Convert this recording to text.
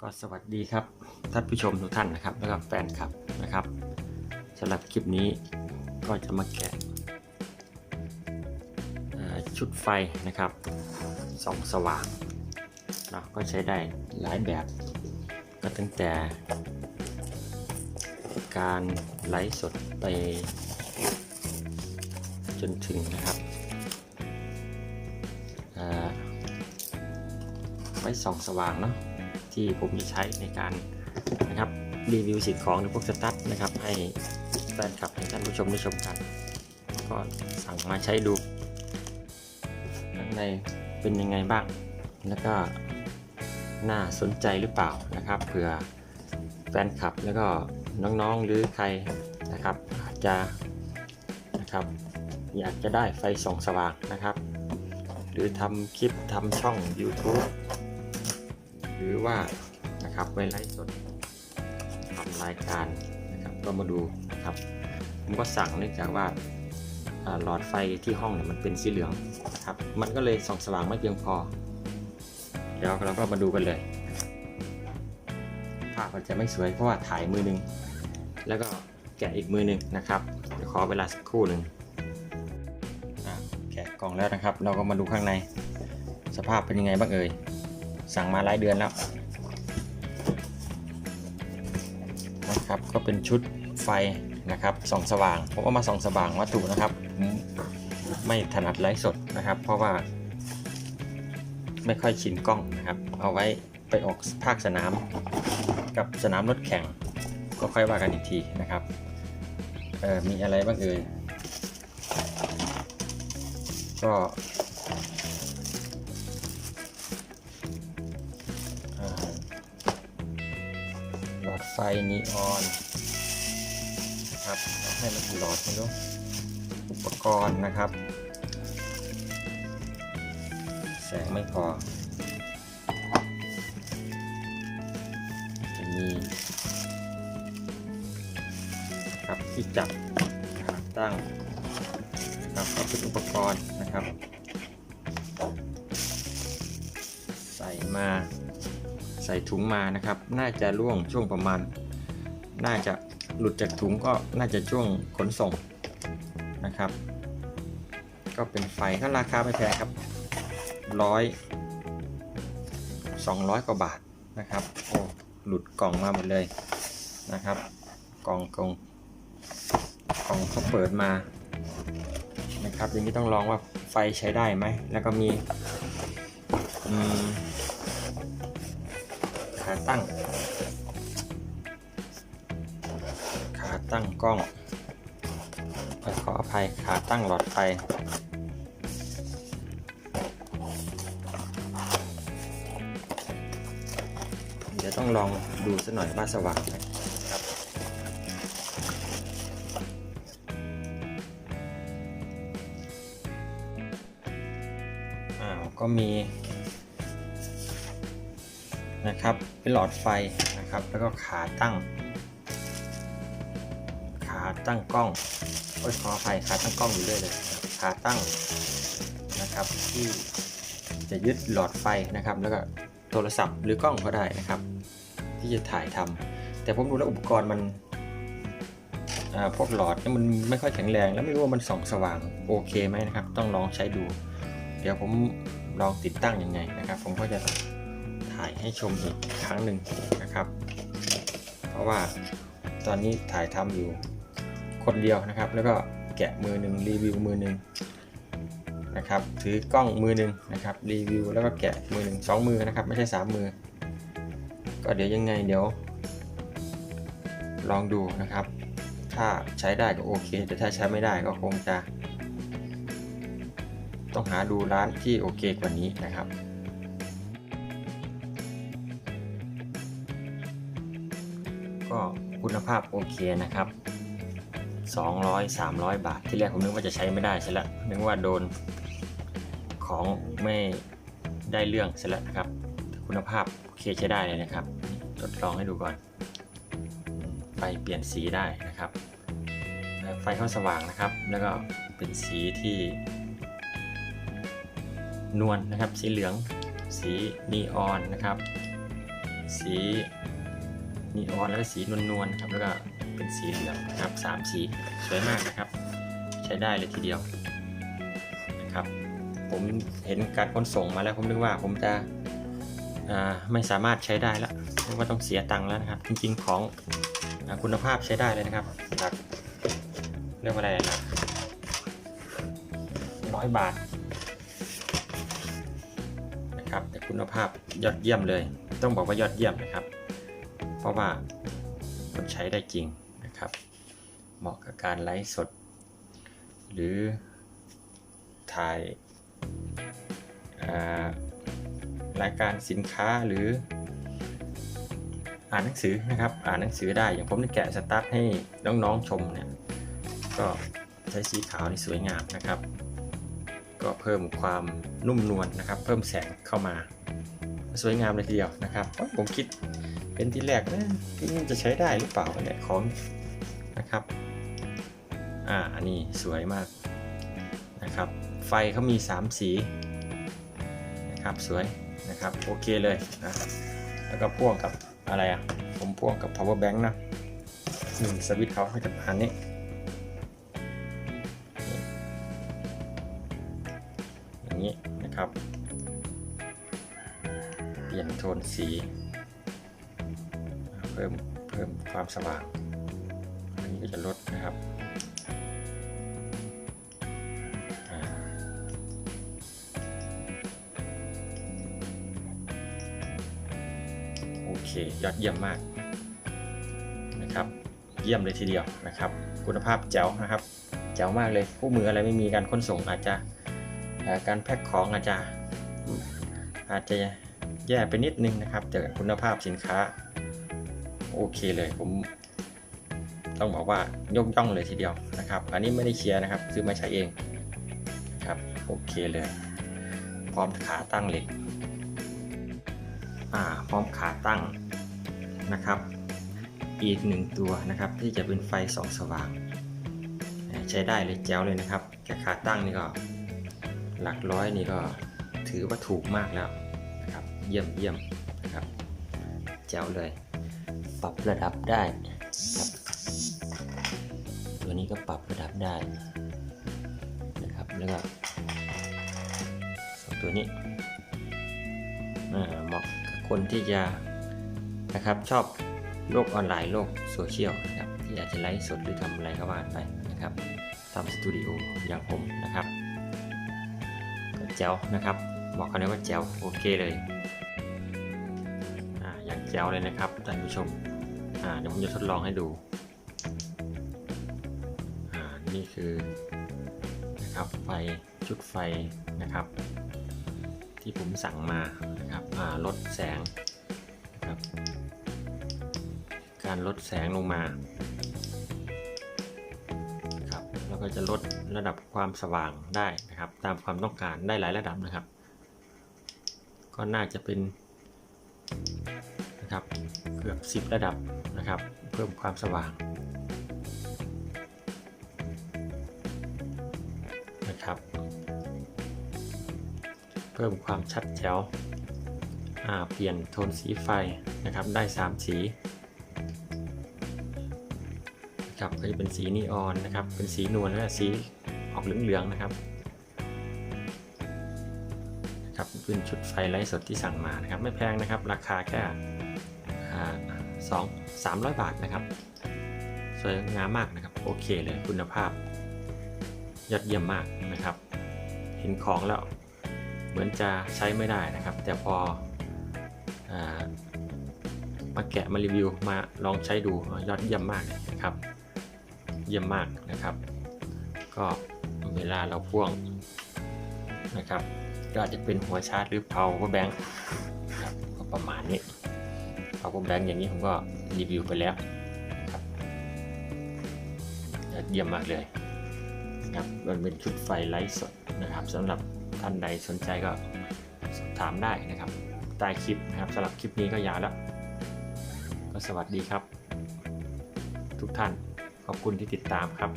ก็สวัสดีครับท่านผู้ชมทุกท่านนะครับแล้วก็แฟนคลับนะครับสำหรับคลิปนี้ก็จะมาแกะชุดไฟนะครับสองสว่างเนาะก็ใช้ได้หลายแบบ ก็ตั้งแต่การไลฟ์สดไปจนถึงนะครับเอ่อไฟส่องสว่างเนาะ ที่ผมจะใช้ในการนะครับรีวิวสิ่งของหรือพวกสตั๊ดนะครับ ให้แฟนคลับท่านผู้ชมได้ชมกัน ก็สั่งมาใช้ดูข้างในเป็นยังไงบ้าง แล้วก็น่าสนใจหรือเปล่านะครับเผื่อแฟนคลับแล้วก็น้องๆหรือใครนะครับอาจจะนะครับ อยากจะได้ไฟส่องสว่างนะครับ หรือทำคลิปทำช่อง YouTube รือว่านะครับไว้ไลฟ์สดทำรายการนะครับก็มาดูนะครับผมก็สั่งเนื่องจากว่าหลอดไฟที่ห้องเนี่ยมันเป็นสีเหลืองนะครับมันก็เลยส่องสว่างไม่เพียงพอ เดี๋ยวเราก็มาดูกันเลยภาพมันจะไม่สวยเพราะว่าถ่ายมือหนึ่งแล้วก็แกะอีกมือหนึ่งนะครับเดี๋ยวขอเวลาสักครู่หนึ่งอะแกะกล่องแล้วนะครับ เราก็มาดูข้างใน สภาพเป็นยังไงบ้างเอ่ย สั่งมาหลายเดือนแล้วนะครับก็เป็นชุดไฟนะครับส่องสว่างผมเอามาส่องสว่างวัตถุนะครับ ไม่ถนัดไลฟ์สดนะครับ เพราะว่า ไม่ค่อยชินกล้องนะครับ เอาไว้ไปออกภาคสนาม กับสนามรถแข่ง ก็ค่อยว่ากันอีกทีนะครับมีอะไรบ้างเอ่ยก็ ไฟนีออนนะครับเอาให้มันหลอดไม่รู้อุปกรณ์นะครับ แสงไม่พอจะมีนะครับที่จับขาตั้งนะครับก็เป็นอุปกรณ์นะครับ ใส่มา ใส่ถุงมานะครับ น่าจะร่วงช่วงประมาณ น่าจะหลุดจากถุงก็น่าจะช่วงขนส่งนะครับ ก็เป็นไฟก็ราคาไม่แพงครับร้อยสองร้อยกว่าบาทนะครับโอ้หลุดกล่องมาหมดเลยนะครับ กล่องกล่องกล่องเขาเปิดมานะครับอย่างนี้ต้องลองว่าไฟใช้ได้ไหมแล้วก็มีอืม ขาตั้ง ขาตั้งกล้องขออภัยขาตั้งหลอดไฟเดี๋ยวต้องลองดูสักหน่อยว่าสว่างไหมครับ อ้าว ก็มี นะครับ เป็นหลอดไฟนะครับ แล้วก็ขาตั้ง ขาตั้งกล้องโอ้ยขออภัยขาตั้งกล้องอยู่เรื่อยเลย ขาตั้งนะครับที่จะยึดหลอดไฟนะครับ แล้วก็โทรศัพท์หรือกล้องก็ได้นะครับ ที่จะถ่ายทำแต่ผมดูแล้วอุปกรณ์มันพวกหลอดเนี่ยมันไม่ค่อยแข็งแรง แล้วไม่รู้ว่ามันส่องสว่างโอเคไหมนะครับ ต้องลองใช้ดู เดี๋ยวผมลองติดตั้งยังไงนะครับ ผมก็จะ ถ่ายให้ชมอีกครั้งหนึ่งนะครับ เพราะว่าตอนนี้ถ่ายทำอยู่คนเดียวนะครับ แล้วก็แกะมือหนึ่งรีวิวมือหนึ่งนะครับ ถือกล้องมือหนึ่งนะครับ รีวิวแล้วก็แกะมือหนึ่งสองมือนะครับ ไม่ใช่สามมือ ก็เดี๋ยวยังไงเดี๋ยว ลองดูนะครับ ถ้าใช้ได้ก็โอเค แต่ถ้าใช้ไม่ได้ก็คงจะ ต้องหาดูร้านที่โอเคกว่านี้นะครับ ก็คุณภาพโอเคนะครับ 200 300 บาท ที่แรกผมนึกว่าจะใช้ไม่ได้ใช่แล้วนึกว่าโดนของไม่ได้เรื่องเสร็จแล้วนะครับ คุณภาพโอเคใช้ได้เลยนะครับ ทดลองให้ดูก่อนไฟเปลี่ยนสีได้นะครับ ไฟเข้าสว่างนะครับ แล้วก็เป็นสีที่ นวลนะครับ สีเหลือง สีนีออนนะครับ สี นีออนแล้วก็สีนวลๆนะครับแล้วก็เป็นสีเหลืองนะครับสามสีสวยมากนะครับ ใช้ได้เลยทีเดียวนะครับ ผมเห็นการขนส่งมาแล้วผมนึกว่าผมจะไม่สามารถใช้ได้แล้วเพราะว่าต้องเสียตังค์แล้วนะครับ จริงๆของอคุณภาพใช้ได้เลยนะครับหลักเรียกว่าอะไรหลักร้อยบาทนะครับแต่คุณภาพยอดเยี่ยมเลย ต้องบอกว่ายอดเยี่ยมนะครับ ราะว่ามันใช้ได้จริงนะครับ เหมาะกับการไลฟ์สด หรือถ่ายรายการสินค้าหรืออ่านหนังสือนะครับ อ่านหนังสือได้ อย่างผมได้แกะสตาร์ทให้น้องๆชมเนี่ย ก็ใช้สีขาวนี่สวยงามนะครับ ก็เพิ่มความนุ่มนวลนะครับ เพิ่มแสงเข้ามา สวยงามเลยทีเดียวนะครับ ผมคิด เป็นที่แรกนะมันจะใช้ได้หรือเปล่าเนี่ยของนะครับ อ่าอันนี้สวยมากนะครับ ไฟเขามี 3 สีนะครับสวยนะครับโอเคเลยนะแล้วก็พ่วงกับอะไรอะผมพ่วงกับ power bank นะนี่สวิตช์เขาให้กับอันนี้นี่อย่างนี้นะครับ เปลี่ยนโทนสี พิ่มเพิ่มความสว่าง อันนี้ก็จะลดนะครับโอเคยอดเยี่ยมมากนะครับเยี่ยมเลยทีเดียวนะครับ คุณภาพแจ๋วนะครับแจ๋วมากเลยคู่มืออะไรไม่มีการขนส่งอาจจะการแพ็คของอาจจะอาจจะแย่ไปนิดนึงนะครับแต่คุณภาพสินค้า โอเคเลยผมต้องบอกว่ายกย่องเลยทีเดียวนะครับ อันนี้ไม่ได้เคลียร์นะครับ ซื้อมาใช้เองครับโอเคเลย พร้อมขาตั้งเหล็กอ่าพร้อมขาตั้งนะครับ อีกหนึ่งตัวนะครับ ที่จะเป็นไฟสองสว่าง ใช้ได้เลยแจ๋วเลยนะครับแค่ขาตั้งนี่ก็หลักร้อยนี่ก็ถือว่าถูกมากแล้วนะครับ เยี่ยมเยี่ยมนะครับแจ๋วเลย รับระดับได้ครับตัวนี้ก็ปรับระดับได้นะครับ แล้วก็ตัวนี้เหมาะกับคนที่จะนะครับชอบโลกออนไลน์โลกโซเชียลนะครับที่อยากจะไลฟ์สดหรือทำอะไรก็ว่าไปนะครับทำสตูดิโออย่างผมนะครับแจ๋วนะครับ บอกกันเลยว่าแจ๋วโอเคเลยอ่าอย่างแจ๋วเลยนะครับท่านผู้ชม อ่าเดี๋ยวผมจะทดลองให้ดู อ่า นี่คือนะครับไฟชุดไฟนะครับ ที่ผมสั่งมานะครับ อ่า ลดแสงนะครับ การลดแสงลงมาครับแล้วก็จะลดระดับความสว่างได้นะครับ ตามความต้องการได้หลายระดับนะครับ ก็น่าจะเป็น นะครับเกือบ 10 ระดับนะครับ เพิ่มความสว่างนะครับเพิ่มความชัดแจ๋วอ่าเปลี่ยนโทนสีไฟนะครับได้ 3 สีนะครับก็จะเป็นสีนีออนนะครับ เป็นสีนวลและสีออกเหลืองๆนะครับนะครับเป็นชุดไฟไลท์สดที่สั่งมานะครับ ไม่แพงนะครับ ราคาแค่ สองสามร้อยบาทนะครับ สวยงามมากนะครับ โอเคเลยคุณภาพ ยอดเยี่ยมมากนะครับ เห็นของแล้วเหมือนจะใช้ไม่ได้นะครับ แต่พออมาแกะมารีวิวมาลองใช้ดูยอดเยี่ยมมากนะครับ เยี่ยมมากนะครับ ก็เวลาเราพ่วงนะครับ ก็อาจจะเป็นหัวชาร์จหรือ power bank ครับก็ประมาณนี้ power bank อย่างนี้ผมก็รีวิวไปแล้วครับยอดเยี่ยมมากเลยครับมันเป็นชุดไฟไลท์สดนะครับสำหรับท่านใดสนใจก็สอบถามได้นะครับใต้คลิปนะครับสำหรับคลิปนี้ก็ยาวแล้ว ก็สวัสดีครับ ทุกท่านขอบคุณที่ติดตามครับ